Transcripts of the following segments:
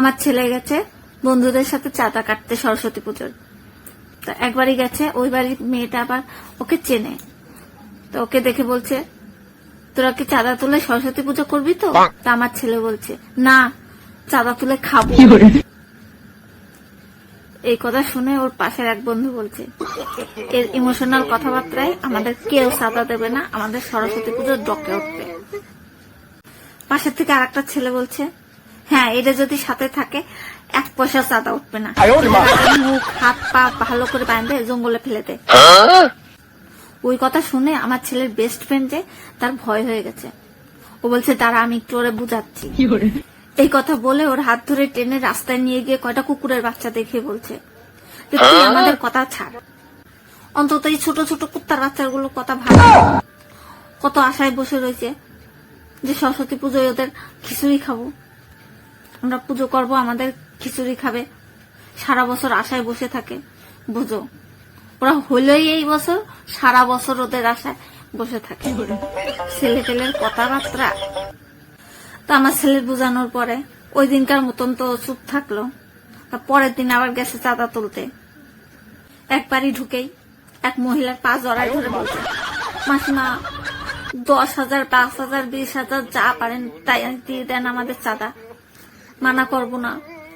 আমার ছেলে গেছে বন্ধুদের সাথে চাঁদা কাটতে সরস্বতী পুজোর। তো একবারই গেছে ওই বাড়ির মেয়েটা আবার ওকে চেনে। তো ওকে দেখে বলছে তোরা কি চাঁদা তুলে সরস্বতী পুজো করবি তো? তা আমার ছেলে বলছে না চাঁদা তুলে খাব। এই কথা শুনে ওর পাশের এক বন্ধু বলছে এর ইমোশনাল কথাবার্তায় আমাদের কেউ চাঁদা দেবে না আমাদের সরস্বতী পুজোর ডকে উঠবে। পাশের থেকে আর একটা ছেলে বলছে হ্যাঁ এটা যদি সাথে থাকে এক পয়সা চাঁদা উঠবে না। মুখ হাত পা ভালো করে বাঁধে জঙ্গলে ফেলে দে। ওই কথা শুনে আমার ছেলের বেস্ট ফ্রেন্ড যে তার ভয় হয়ে গেছে। ও বলছে দাঁড়া আমি একটু ওরে বুঝাচ্ছি। এই কথা বলে ওর হাত ধরে টেনে রাস্তায় নিয়ে গিয়ে কয়টা কুকুরের বাচ্চা দেখে বলছে। যে তুই আমাদের কথা ছাড়। অন্তত এই ছোট ছোট কুত্তার বাচ্চাগুলো কথা ভালো কত আশায় বসে রয়েছে যে সরস্বতী পুজোয় ওদের খিচুড়ি খাব। আমরা পুজো করব, আমাদের খিচুড়ি খাবে। সারা বছর আশায় বসে থাকে বুঝো। ওরা হলেই এই বছর, সারা বছর ওদের আশায় বসে থাকে। ছেলে পেলের কথাবার্তা। তো আমার ছেলের বোঝানোর পরে, ওই দিনকার মতন তো চুপ থাকল। পরের দিন আবার গেছে চাঁদা তুলতে। একবারই ঢুকেই এক মহিলার পা জড়ায় ধরে বলছে, মাসিমা, দশ হাজার, পাঁচ হাজার, বিশ হাজার যা পারেন, তাই দিয়ে দেন আমাদের চাঁদা? মানা করব না।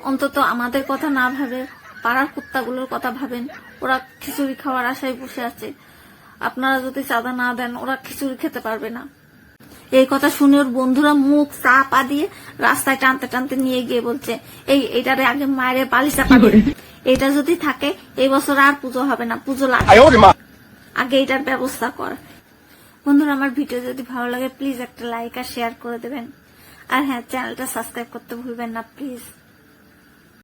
অন্তত আমাদের কথা না ভাবে পাড়ার কুত্তাগুলোর কথা ভাবেন। ওরা খিচুড়ি খাওয়ার আশায় বসে আছে। আপনারা যদি চাঁদা না দেন ওরা খিচুড়ি খেতে পারবে না। এই কথা শুনে ওর বন্ধুরা মুখ চা পা দিয়ে রাস্তায় টানতে টানতে নিয়ে গিয়ে বলছে এই এটারে আগে মায়ের বালি? চাপা এটা যদি থাকে এই বছর আর পুজো হবে না পুজো লাগবে আগে এটার ব্যবস্থা কর। বন্ধুরা আমার ভিডিও যদি ভালো লাগে প্লিজ একটা লাইক আর শেয়ার করে দেবেন। আর হ্যাঁ চ্যানেলটা সাবস্ক্রাইব করতে ভুলবেন না প্লিজ